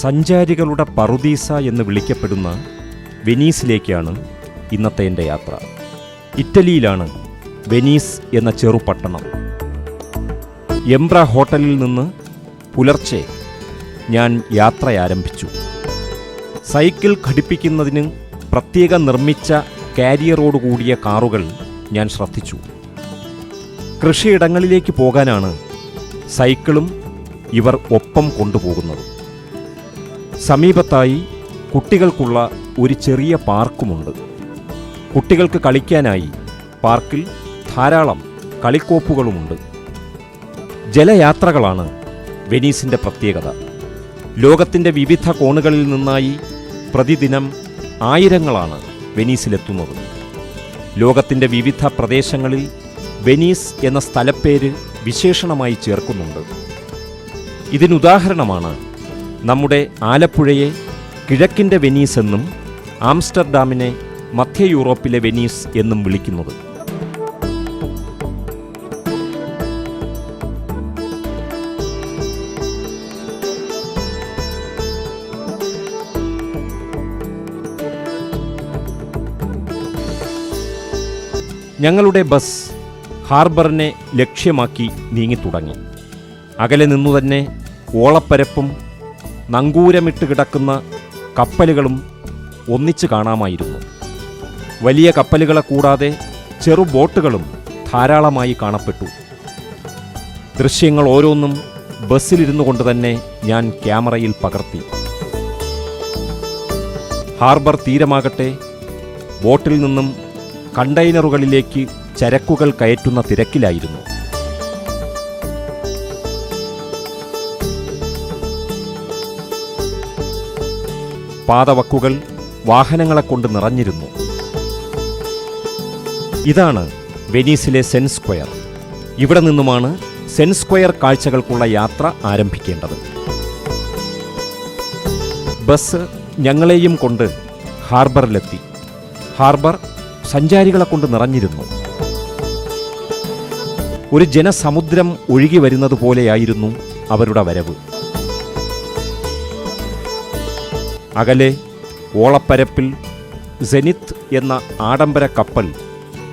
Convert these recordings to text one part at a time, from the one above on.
സഞ്ചാരികളുടെ പറുദീസ എന്ന് വിളിക്കപ്പെടുന്ന വെനീസിലേക്കാണ് ഇന്നത്തെ എന്റെ യാത്ര. ഇറ്റലിയിലാണ് വെനീസ് എന്ന ചെറുപട്ടണം എംബ്ര ഹോട്ടലിൽ നിന്ന് പുലർച്ചെ ഞാൻ യാത്ര ആരംഭിച്ചു. സൈക്കിൾ ഘടിപ്പിക്കുന്നതിന് പ്രത്യേക നിർമ്മിച്ച കാരിയറോട് കൂടിയ കാറുകൾ ഞാൻ ശ്രദ്ധിച്ചു. കൃഷിയിടങ്ങളിലേക്ക് പോകാനാണ് സൈക്കിളും ഇവർ ഒപ്പം കൊണ്ടുപോകുന്നത്. സമീപത്തായി കുട്ടികൾക്കുള്ള ഒരു ചെറിയ പാർക്കുമുണ്ട്. കുട്ടികൾക്ക് കളിക്കാനായി പാർക്കിൽ ധാരാളം കളിക്കോപ്പുകളുമുണ്ട്. ജലയാത്രകളാണ് വെനീസിന്റെ പ്രത്യേകത. ലോകത്തിന്റെ വിവിധ കോണുകളിൽ നിന്നായി പ്രതിദിനം ആയിരങ്ങളാണ് വെനീസിലെത്തുന്നത്. ലോകത്തിന്റെ വിവിധ പ്രദേശങ്ങളിൽ വെനീസ് എന്ന സ്ഥലപ്പേര് വിശേഷണമായി ചേർക്കുന്നുണ്ട്. ഇതിനുദാഹരണമാണ് നമ്മുടെ ആലപ്പുഴയെ കിഴക്കിന്റെ വെനീസ് എന്നും ആംസ്റ്റർഡാമിനെ മധ്യ യൂറോപ്പിലെ വെനീസ് എന്നും വിളിക്കുന്നത്. ഞങ്ങളുടെ ബസ് ഹാർബറിനെ ലക്ഷ്യമാക്കി നീങ്ങിത്തുടങ്ങി. അകലെ നിന്നുതന്നെ ഓളപ്പരപ്പും നങ്കൂരമിട്ട് കിടക്കുന്ന കപ്പലുകളും ഒന്നിച്ചു കാണാമായിരുന്നു. വലിയ കപ്പലുകളെ കൂടാതെ ചെറു ബോട്ടുകളും ധാരാളമായി കാണപ്പെട്ടു. ദൃശ്യങ്ങൾ ഓരോന്നും ബസ്സിലിരുന്നു കൊണ്ട് തന്നെ ഞാൻ ക്യാമറയിൽ പകർത്തി. ഹാർബർ തീരമാകട്ടെ ബോട്ടിൽ നിന്നും കണ്ടെയ്നറുകളിലേക്ക് ചരക്കുകൾ കയറ്റുന്ന തിരക്കിലായിരുന്നു. പാതവക്കുകൾ വാഹനങ്ങളെ കൊണ്ട് നിറഞ്ഞിരുന്നു. ഇതാണ് വെനീസിലെ സെൻസ് സ്ക്വയർ. ഇവിടെ നിന്നുമാണ് സെൻസ് സ്ക്വയർ കാഴ്ചകൾക്കുള്ള യാത്ര ആരംഭിക്കേണ്ടത്. ബസ് ഞങ്ങളെയും കൊണ്ട് ഹാർബറിലെത്തി. ഹാർബർ സഞ്ചാരികളെ കൊണ്ട് നിറഞ്ഞിരുന്നു. ഒരു ജനസമുദ്രം ഒഴുകി വരുന്നത് പോലെയായിരുന്നു അവരുടെ വരവ്. അകലെ ഓളപ്പരപ്പിൽ സെനിത്ത് എന്ന ആഡംബര കപ്പൽ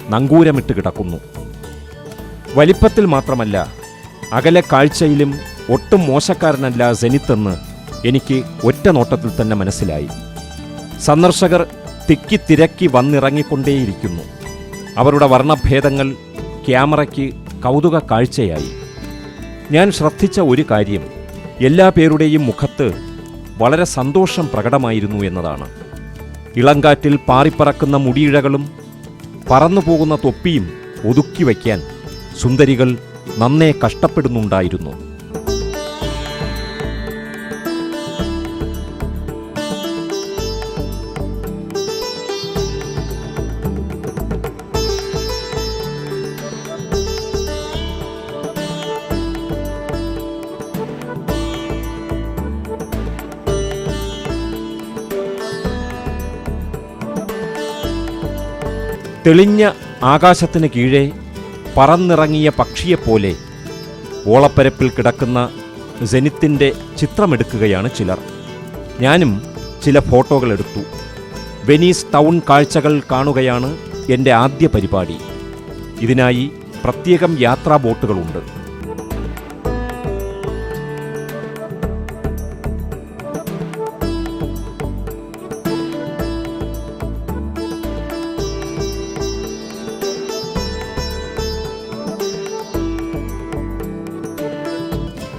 നങ്കൂരമിട്ട് കിടക്കുന്നു. വലിപ്പത്തിൽ മാത്രമല്ല അകലെ കാഴ്ചയിലും ഒട്ടും മോശക്കാരനല്ല സെനിത്ത് എന്ന് എനിക്ക് ഒറ്റ നോട്ടത്തിൽ തന്നെ മനസ്സിലായി. സന്ദർശകർ തിക്കി തിരക്കി വന്നിറങ്ങിക്കൊണ്ടേയിരിക്കുന്നു. അവരുടെ വർണഭേദങ്ങൾ ക്യാമറയ്ക്ക് കൗതുക കാഴ്ചയായി. ഞാൻ ശ്രദ്ധിച്ച ഒരു കാര്യം എല്ലാ പേരുടെയും മുഖത്ത് വളരെ സന്തോഷം പ്രകടമായിരുന്നു എന്നതാണ്. ഇളങ്കാറ്റിൽ പാറിപ്പറക്കുന്ന മുടിയിഴകളും പറന്നുപോകുന്ന തൊപ്പിയും ഒതുക്കി വയ്ക്കാൻ സുന്ദരികൾ നന്നേ കഷ്ടപ്പെടുന്നുണ്ടായിരുന്നു. തെളിഞ്ഞ ആകാശത്തിന് കീഴെ പറന്നിറങ്ങിയ പക്ഷിയെപ്പോലെ ഓളപ്പരപ്പിൽ കിടക്കുന്ന ജനിത്തിന്റെ ചിത്രമെടുക്കുകയാണ് ചിലർ. ഞാനും ചില ഫോട്ടോകൾ എടുത്തു. വെനീസ് ടൗൺ കാഴ്ചകൾ കാണുകയാണ് എന്റെ ആദ്യ പരിപാടി. ഇതിനായി പ്രത്യേകം യാത്രാ ബോട്ടുകളുണ്ട്.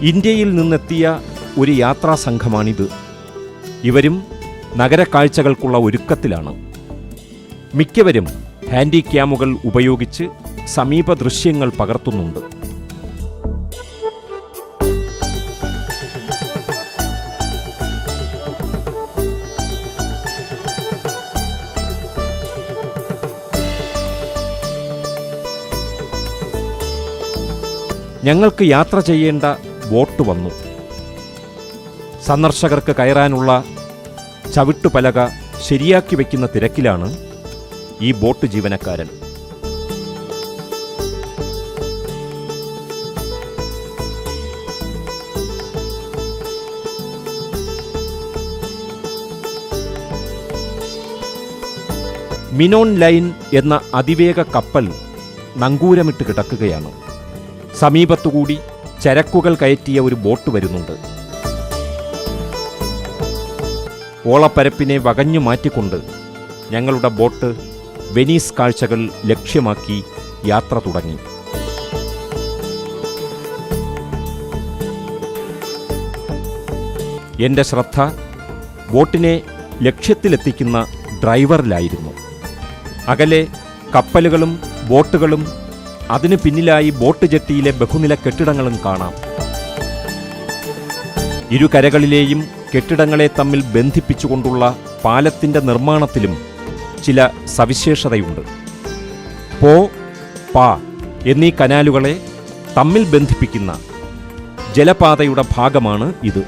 ഇന്ത്യയിൽ നിന്നെത്തിയ ഒരു യാത്രാ സംഘമാണിത് ഇവരും നഗരക്കാഴ്ചകൾക്കുള്ള ഒരുക്കത്തിലാണ്. മിക്കവരും ഹാൻഡിക്യാമുകൾ ഉപയോഗിച്ച് സമീപ ദൃശ്യങ്ങൾ പകർത്തുന്നുണ്ട്. ഞങ്ങൾക്ക് യാത്ര ചെയ്യേണ്ട ബോട്ട് വന്നു. സന്ദർശകർക്ക് കയറാനുള്ള ചവിട്ടുപലക ശരിയാക്കി വയ്ക്കുന്ന തിരക്കിലാണ് ഈ ബോട്ട് ജീവനക്കാരൻ. മിനോൺ ലൈൻ എന്ന അതിവേഗ കപ്പൽ നങ്കൂരമിട്ട് കിടക്കുകയാണ്. സമീപത്തുകൂടി ചരക്കുകൾ കയറ്റിയ ഒരു ബോട്ട് വരുന്നുണ്ട്. ഓളപ്പരപ്പിനെ വകഞ്ഞു മാറ്റിക്കൊണ്ട് ഞങ്ങളുടെ ബോട്ട് വെനീസ് കാഴ്ചകൾ ലക്ഷ്യമാക്കി യാത്ര തുടങ്ങി. എന്റെ ശ്രദ്ധ ബോട്ടിനെ ലക്ഷ്യത്തിലെത്തിക്കുന്ന ഡ്രൈവറിലായിരുന്നു. അകലെ കപ്പലുകളും ബോട്ടുകളും അതിനു പിന്നിലായി ബോട്ട് ജെട്ടിയിലെ ബഹുനില കെട്ടിടങ്ങളും കാണാം. ഇരു കരകളിലെയും കെട്ടിടങ്ങളെ തമ്മിൽ ബന്ധിപ്പിച്ചുകൊണ്ടുള്ള പാലത്തിന്റെ നിർമ്മാണത്തിലും ചില സവിശേഷതയുണ്ട്. പോ പാ എന്നീ കനാലുകളെ തമ്മിൽ ബന്ധിപ്പിക്കുന്ന ജലപാതയുടെ ഭാഗമാണ് ഇത്.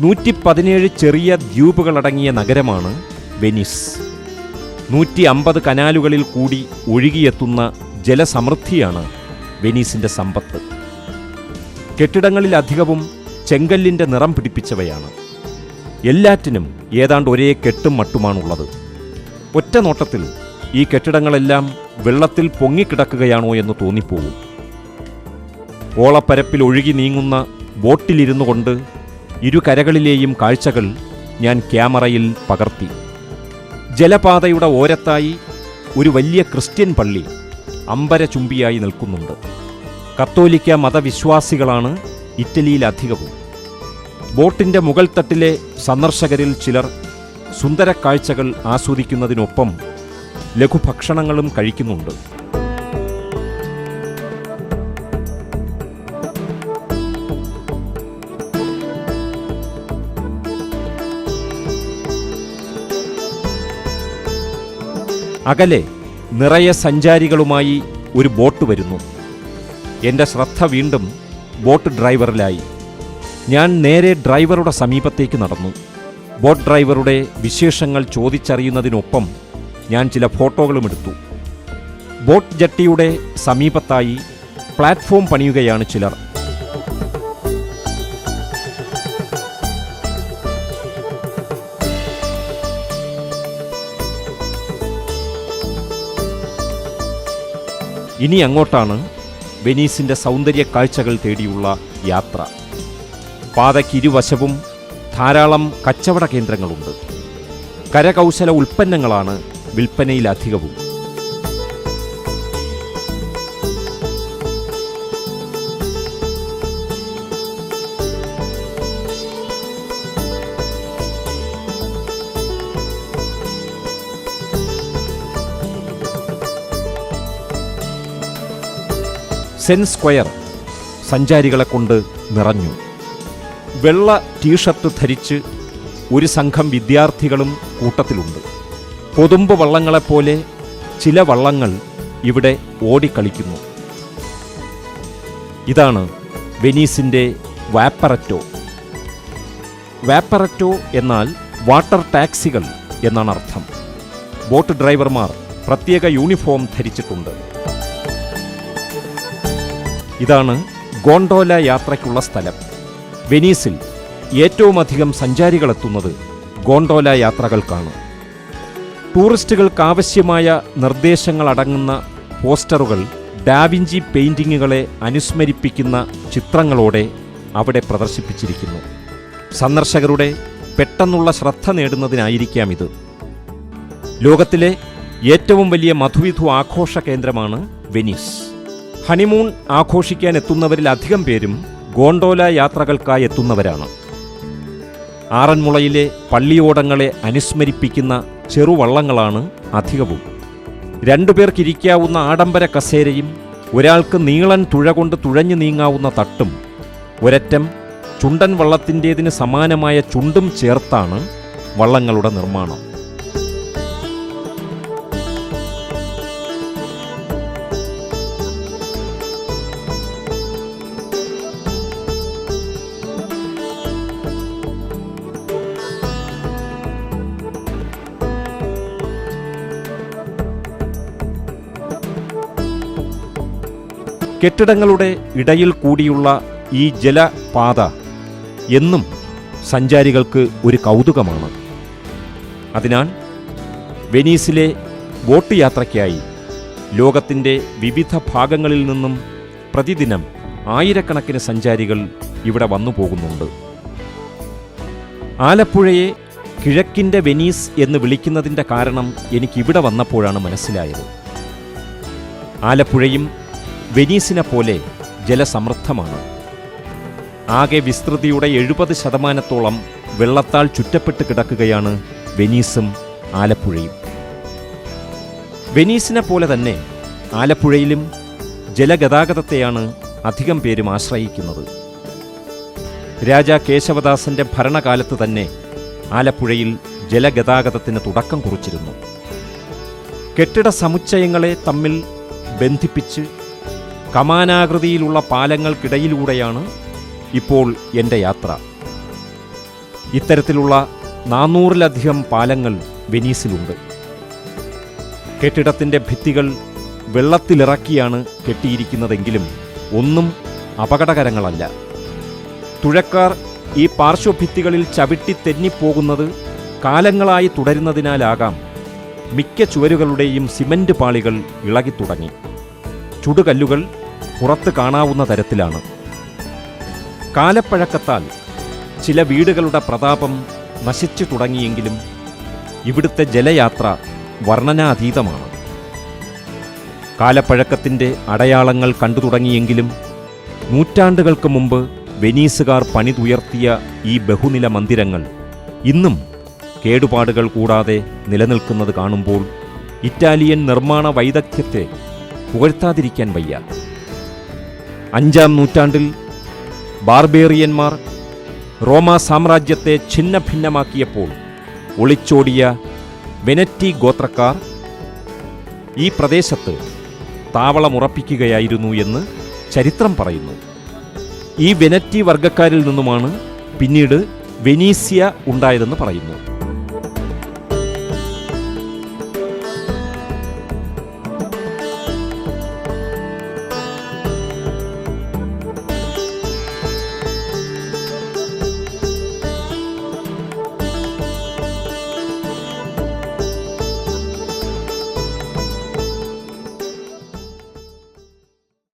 നൂറ്റി പതിനേഴ് ചെറിയ ദ്വീപുകളടങ്ങിയ നഗരമാണ് വെനീസ്. നൂറ്റി അമ്പത് കനാലുകളിൽ കൂടി ഒഴുകിയെത്തുന്ന ജലസമൃദ്ധിയാണ് വെനീസിന്റെ സമ്പത്ത്. കെട്ടിടങ്ങളിലധികവും ചെങ്കല്ലിന്റെ നിറം പിടിപ്പിച്ചവയാണ്. എല്ലാറ്റിനും ഏതാണ്ട് ഒരേ കെട്ടും മട്ടുമാണുള്ളത്. ഒറ്റ നോട്ടത്തിൽ ഈ കെട്ടിടങ്ങളെല്ലാം വെള്ളത്തിൽ പൊങ്ങിക്കിടക്കുകയാണോ എന്ന് തോന്നിപ്പോകും. ഓളപ്പരപ്പിൽ ഒഴുകി നീങ്ങുന്ന ബോട്ടിലിരുന്നു കൊണ്ട് ഇരുകരകളിലെയും കാഴ്ചകൾ ഞാൻ ക്യാമറയിൽ പകർത്തി. ജലപാതയുടെ ഓരത്തായി ഒരു വലിയ ക്രിസ്ത്യൻ പള്ളി. അമ്പരചുംബിയായി നിൽക്കുന്നുണ്ട്. കത്തോലിക്ക മതവിശ്വാസികളാണ് ഇറ്റലിയിലധികവും ബോട്ടിന്റെ മുകൾ തട്ടിലെ സന്ദർശകരിൽ ചിലർ സുന്ദര കാഴ്ചകൾ ആസ്വദിക്കുന്നതിനൊപ്പം ലഘുഭക്ഷണങ്ങളും കഴിക്കുന്നുണ്ട്. അകലെ നിറയെ സഞ്ചാരികളുമായി ഒരു ബോട്ട് വരുന്നു. എന്റെ ശ്രദ്ധ വീണ്ടും ബോട്ട് ഡ്രൈവറിലായി. ഞാൻ നേരെ ഡ്രൈവറുടെ സമീപത്തേക്ക് നടന്നു. ബോട്ട് ഡ്രൈവറുടെ വിശേഷങ്ങൾ ചോദിച്ചറിയുന്നതിനൊപ്പം ഞാൻ ചില ഫോട്ടോകളും എടുത്തു. ബോട്ട് ജട്ടിയുടെ സമീപത്തായി പ്ലാറ്റ്ഫോം പണിയുകയാണ് ചിലർ. ഇനി അങ്ങോട്ടാണ് വെനീസിന്റെ സൗന്ദര്യ കാഴ്ചകൾ തേടിയുള്ള യാത്ര. പാതയ്ക്ക് ഇരുവശവും ധാരാളം കച്ചവട കേന്ദ്രങ്ങളുണ്ട്. കരകൗശല ഉൽപ്പന്നങ്ങളാണ് വിൽപ്പനയിലധികവും. സെൻ സ്ക്വയർ സഞ്ചാരികളെ കൊണ്ട് നിറഞ്ഞു. വെള്ള ടീഷർട്ട് ധരിച്ച് ഒരു സംഘം വിദ്യാർത്ഥികളും കൂട്ടത്തിലുണ്ട്. കൊതുമ്പ് വള്ളങ്ങളെപ്പോലെ ചില വള്ളങ്ങൾ ഇവിടെ ഓടിക്കളിക്കുന്നു. ഇതാണ് വെനീസിന്റെ വാപ്പററ്റോ. വാപ്പററ്റോ എന്നാൽ വാട്ടർ ടാക്സികൾ എന്നാണ് അർത്ഥം. ബോട്ട് ഡ്രൈവർമാർ പ്രത്യേക യൂണിഫോം ധരിച്ചിട്ടുണ്ട്. ഇതാണ് ഗോണ്ടോല യാത്രയ്ക്കുള്ള സ്ഥലം. വെനീസിൽ ഏറ്റവുമധികം സഞ്ചാരികളെത്തുന്നത് ഗോണ്ടോല യാത്രകൾക്കാണ്. ടൂറിസ്റ്റുകൾക്കാവശ്യമായ നിർദ്ദേശങ്ങളടങ്ങുന്ന പോസ്റ്ററുകൾ ഡാവിഞ്ചി പെയിന്റിങ്ങുകളെ അനുസ്മരിപ്പിക്കുന്ന ചിത്രങ്ങളോടെ അവിടെ പ്രദർശിപ്പിച്ചിരിക്കുന്നു. സന്ദർശകരുടെ പെട്ടെന്നുള്ള ശ്രദ്ധ നേടുന്നതിനായിരിക്കാം ഇത് ലോകത്തിലെ ഏറ്റവും വലിയ മധുവിധു ആഘോഷ കേന്ദ്രമാണ് വെനീസ്. ഹണിമൂൺ ആഘോഷിക്കാൻ എത്തുന്നവരിൽ അധികം പേരും ഗോണ്ടോല യാത്രകൾക്കായി എത്തുന്നവരാണ്. ആറന്മുളയിലെ പള്ളിയോടങ്ങളെ അനുസ്മരിപ്പിക്കുന്ന ചെറുവള്ളങ്ങളാണ് അധികവും. രണ്ടുപേർക്കിരിക്കാവുന്ന ആഡംബര കസേരയും ഒരാൾക്ക് നീളൻ തുഴ കൊണ്ട് തുഴഞ്ഞു നീങ്ങാവുന്ന തട്ടും ഒരറ്റം ചുണ്ടൻ വള്ളത്തിന്റേതിന് സമാനമായ ചുണ്ടും ചേർത്താണ് വള്ളങ്ങളുടെ നിർമ്മാണം. കെട്ടിടങ്ങളുടെ ഇടയിൽ കൂടിയുള്ള ഈ ജലപാത എന്നും സഞ്ചാരികൾക്ക് ഒരു കൗതുകമാണ്. അതിനാൽ വെനീസിലെ ബോട്ട് യാത്രയ്ക്കായി ലോകത്തിന്റെ വിവിധ ഭാഗങ്ങളിൽ നിന്നും പ്രതിദിനം ആയിരക്കണക്കിന് സഞ്ചാരികൾ ഇവിടെ വന്നു പോകുന്നുണ്ട്. ആലപ്പുഴയെ കിഴക്കിന്റെ വെനീസ് എന്ന് വിളിക്കുന്നതിന്റെ കാരണം എനിക്കിവിടെ വന്നപ്പോഴാണ് മനസ്സിലായത്. ആലപ്പുഴയും വെനീസിനെ പോലെ ജലസമൃദ്ധമാണ്. ആകെ വിസ്തൃതിയുടെ എഴുപത് ശതമാനത്തോളം വെള്ളത്താൽ ചുറ്റപ്പെട്ട് കിടക്കുകയാണ് വെനീസും ആലപ്പുഴയും. വെനീസിനെ പോലെ തന്നെ ആലപ്പുഴയിലും ജലഗതാഗതത്തെയാണ് അധികം പേരും ആശ്രയിക്കുന്നത്. രാജാ കേശവദാസന്റെ ഭരണകാലത്ത് തന്നെ ആലപ്പുഴയിൽ ജലഗതാഗതത്തിന് തുടക്കം കുറിച്ചിരുന്നു. കെട്ടിട സമുച്ചയങ്ങളെ തമ്മിൽ ബന്ധിപ്പിച്ച് കമാനാകൃതിയിലുള്ള പാലങ്ങൾക്കിടയിലൂടെയാണ് ഇപ്പോൾ എന്റെ യാത്ര. ഇത്തരത്തിലുള്ള നാനൂറിലധികം പാലങ്ങൾ വെനീസിലുണ്ട്. കെട്ടിടത്തിന്റെ ഭിത്തികൾ വെള്ളത്തിലിറക്കിയാണ് കെട്ടിയിരിക്കുന്നതെങ്കിലും ഒന്നും അപകടകരങ്ങളല്ല. തുഴക്കാർ ഈ പാർശ്വഭിത്തികളിൽ ചവിട്ടി തെന്നിപ്പോകുന്നത് കാലങ്ങളായി തുടരുന്നതിനാലാകാം മിക്ക ചുവരുകളുടെയും സിമന്റ് പാളികൾ ഇളകിത്തുടങ്ങി. ചുടുകല്ലുകൾ പുറത്ത് കാണാവുന്ന തരത്തിലാണ്. കാലപ്പഴക്കത്താൽ ചില വീടുകളുടെ പ്രതാപം നശിച്ചു തുടങ്ങിയെങ്കിലും ഇവിടുത്തെ ജലയാത്ര വർണനാതീതമാണ്. കാലപ്പഴക്കത്തിന്റെ അടയാളങ്ങൾ കണ്ടു തുടങ്ങിയെങ്കിലും നൂറ്റാണ്ടുകൾക്ക് മുമ്പ് വെനീസുകാർ പണിതുയർത്തിയ ഈ ബഹുനില മന്ദിരങ്ങൾ ഇന്നും കേടുപാടുകൾ കൂടാതെ നിലനിൽക്കുന്നത് കാണുമ്പോൾ ഇറ്റാലിയൻ നിർമ്മാണ വൈദഗ്ധ്യത്തെ പുകഴ്ത്താതിരിക്കാൻ വയ്യ. അഞ്ചാം നൂറ്റാണ്ടിൽ ബാർബേറിയന്മാർ റോമാ സാമ്രാജ്യത്തെ ഛിന്നഭിന്നമാക്കിയപ്പോൾ ഒളിച്ചോടിയ വെനറ്റി ഗോത്രക്കാർ ഈ പ്രദേശത്ത് താവളമുറപ്പിക്കുകയായിരുന്നു എന്ന് ചരിത്രം പറയുന്നു. ഈ വെനറ്റി വർഗക്കാരിൽ നിന്നുമാണ് പിന്നീട് വെനീസിയ ഉണ്ടായതെന്ന് പറയുന്നു.